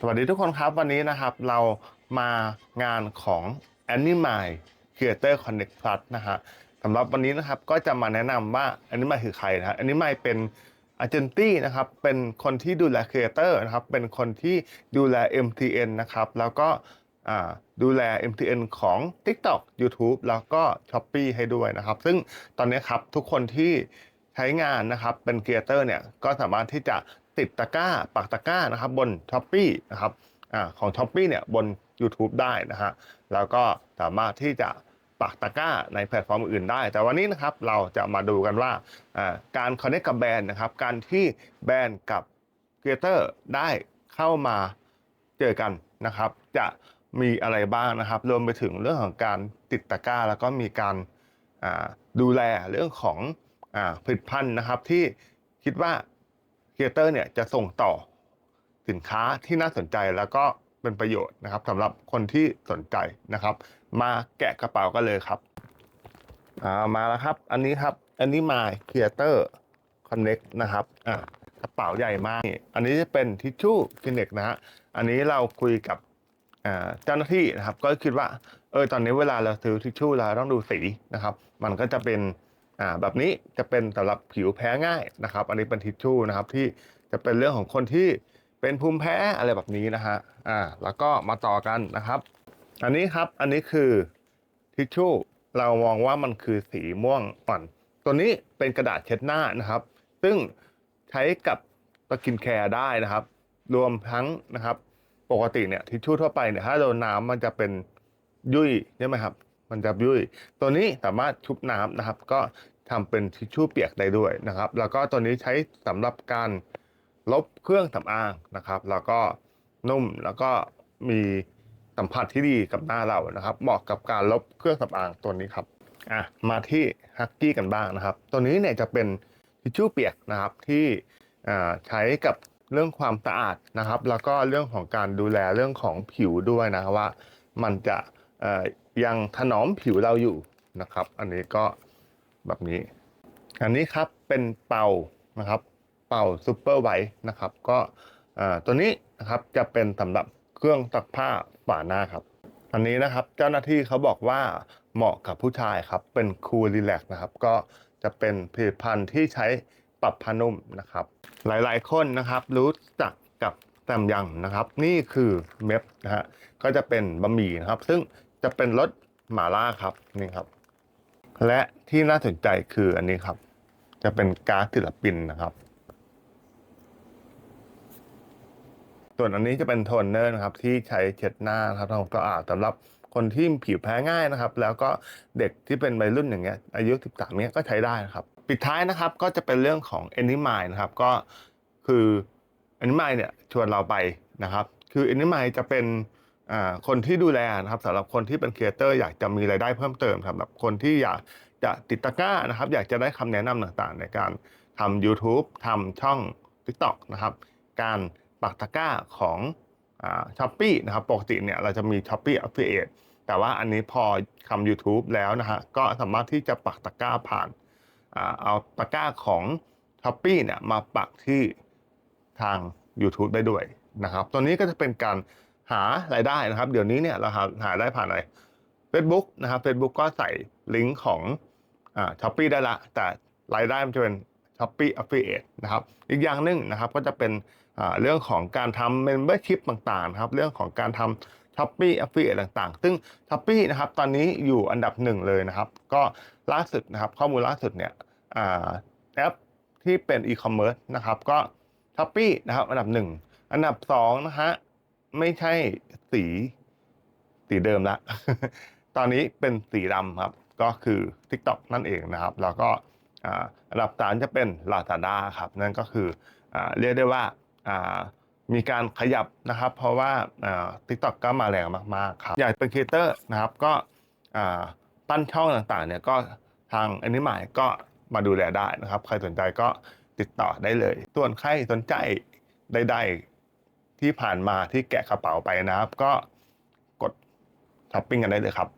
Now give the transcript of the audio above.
สวัสดีทุกคนครับวันนี้นะครับเรามางานของ Anime Creator Connect Plus นะฮะสำหรับวันนี้นะครับก็จะมาแนะนำว่า Anime คือใครนะฮะ Anime เป็นเอเจนตี้นะครับเป็นคนที่ดูแลครีเอเตอร์นะครับเป็นคนที่ดูแล MTN นะครับแล้วก็ดูแล MTN ของ TikTok YouTube แล้วก็ Shopee ให้ด้วยนะครับ ซึ่งตอนนี้ครับทุกคนที่ใช้งานนะครับเป็นครีเอเตอร์เนี่ยก็สามารถที่จะ ติดตะกร้าปักตะกร้านะครับบน Shopee นะครับอของ Shopee เนี่ยบน YouTube ได้นะฮะแล้วก็สามารถที่จะปักตะกร้าในแพลตฟอร์มอื่นได้ แต่วันนี้นะครับเราจะมาดูกันว่าการคอนเนคกับแบรนด์นะครับการที่แบรนด์กับครีเอเตอร์ได้เข้ามาเจอกันนะครับ จะมีอะไรบ้างนะครับ รวมไปถึงเรื่องของการติดตะกร้า แล้วก็มีการดูแลเรื่องของอผลิตภัณฑ์นะครับที่คิดว่า ครีเอเตอร์เนี่ยจะส่งต่อสินค้าที่น่าสนใจแล้วก็เป็นประโยชน์นะครับสำหรับคนที่สนใจนะครับ มาแกะกระเป๋ากันเลยครับอ่ามาแล้วครับ อันนี้ครับอันนี้มา Creator Connect นะครับอ่ากระเป๋าใหญ่มากนี่อันนี้จะเป็นทิชชู่คลินิกนะฮะอันนี้เราคุยกับเจ้าหน้าที่นะครับ ก็คิดว่าเออตอนนี้เวลาเราซื้อทิชชู่เราต้องดูสีนะครับ มันก็จะเป็น อ่าแบบนี้จะเป็นสำหรับผิวแพ้ง่ายนะครับ อันนี้เป็นทิชชู่นะครับที่จะเป็นเรื่องของคนที่เป็นภูมิแพ้อะไรแบบนี้นะฮะอ่าแล้วก็มาต่อกันนะครับ อันนี้ครับอันนี้คือทิชชู่เรามองว่ามันคือสีม่วงอ่อนตัวนี้เป็นกระดาษเช็ดหน้านะครับ ซึ่งใช้กับสกินแคร์ได้นะครับ รวมทั้งนะครับ ปกติเนี่ยทิชชู่ทั่วไปเนี่ยถ้าโดนน้ำมันจะเป็นยุ่ยใช่ไหมครับ มันจะยุ่ยตัวนี้สามารถชุบน้ำนะครับ ก็ทำเป็นทิชชู่เปียกได้ด้วยนะครับ แล้วก็ตัวนี้ใช้สำหรับการลบเครื่องสำอางนะครับ แล้วก็นุ่มแล้วก็มีสัมผัสที่ดีกับหน้าเรานะครับ เหมาะกับการลบเครื่องสำอางตัวนี้ครับอะมาที่ฮักกี้กันบ้างนะครับ ตัวนี้เนี่ยจะเป็นทิชชู่เปียกนะครับที่อ่ใช้กับเรื่องความสะอาดนะครับ แล้วก็เรื่องของการดูแลเรื่องของผิวด้วยนะว่ามันจะ ยังถนอมผิวเราอยู่นะครับ อันนี้ก็แบบนี้ อันนี้ครับเป็นเป่านะครับ เป่าซูเปอร์ไวท์นะครับ ก็อ่าตัวนี้นะครับจะเป็นสำหรับเครื่องซักผ้าฝาหน้าครับ อันนี้นะครับเจ้าหน้าที่เขาบอกว่าเหมาะกับผู้ชายครับ เป็นคูลรีแลกนะครับ ก็จะเป็นผลิตภัณฑ์ที่ใช้ปรับผ้านุ่มนะครับ หลายๆ คนนะครับรู้จักกับแซมยังนะครับ นี่คือเมฟนะฮะก็จะเป็นบะหมี่นะครับ ซึ่ง จะเป็นรสหม่าล่าครับนี่ครับ และที่น่าสนใจคืออันนี้ครับ จะเป็นกาซศิลปินนะครับ ส่วนอันนี้จะเป็นโทนเนอร์นะครับ ที่ใช้เช็ดหน้าครับทำความสะอาดสำหรับคนที่ผิวแพ้ง่ายนะครับ แล้วก็เด็กที่เป็นวัยรุ่นอย่างเงี้ยอายุ 13เนี้ยก็ใช้ได้นะครับ ปิดท้ายนะครับก็จะเป็นเรื่องของ a n i m a นะครับ ก็คือ a n i m a เนี่ยชวนเราไปนะครับ คือ a n i m a จะเป็น คนที่ดูแลนะครับสำหรับคนที่เป็นครีเอเตอร์อยากจะมีรายได้เพิ่มเติมสำหรับคนที่อยากจะติดตะกร้านะครับ อยากจะได้คำแนะนำต่างๆ ในการทำ YouTube ทำช่อง TikTok นะครับ การปักตะกร้าของช้อปปี้นะครับปกติเนี่ยเราจะมี s h อ p e e Affiliate แต่ว่าอันนี้พอทำ YouTube แล้วนะฮะก็สามารถที่จะปักตะกร้าผ่านอ่าเอาตะกร้าของ s h อ p e e เนี่ยมาปักที่ทาง YouTube ได้ด้วยนะครับ ตัวนี้ก็จะเป็นการ หารายได้นะครับ เดี๋ยวนี้เนี่ยเราหาหาได้ผ่านอะไร Facebook นะครับ Facebook ก็ใส่ลิงก์ของอ่าช้อปปีได้ละ แต่รายได้มันจะเป็น s h อ p e e Affiliate นะครับ อีกอย่างหนึ่งนะครับก็จะเป็นอ่าเรื่องของการทำ Membership ต่างๆนะครับ เรื่องของการทำ s h อ p e e Affiliate ต่างๆ ซึ่ง s h อ p e e นะครับตอนนี้อยู่อันดับหนึ่งเลยนะครับ ก็ล่าสุดนะครับข้อมูลล่าสุดเนี่ยอ่าแอปที่เป็น e-commerce นะครับก็ s h อ p e e นะครับอันดับหนึ่งอันดับสองนะฮะ ไม่ใช่สีสีเดิมละ ตอนนี้เป็นสีดำครับ ก็คือ TikTok นั่นเองนะครับ แล้วก็อันดับสามจะเป็น Lazada ครับ นั่นก็คืออเรียกได้ว่ามีการขยับนะครับ เพราะว่า TikTok ก็มาแรงมาก ๆ ครับ อยากเป็นครีเอเตอร์นะครับ ก็อ่าปั้นช่องต่างๆเนี่ยก็ทางอนนี้หมายก็มาดูแลได้นะครับ ใครสนใจก็ติดต่อได้เลย ส่วนใครสนใจใดๆ ที่ผ่านมาที่แกะกระเป๋าไปนะครับ ก็กดช้อปปิ้งกันได้เลยครับ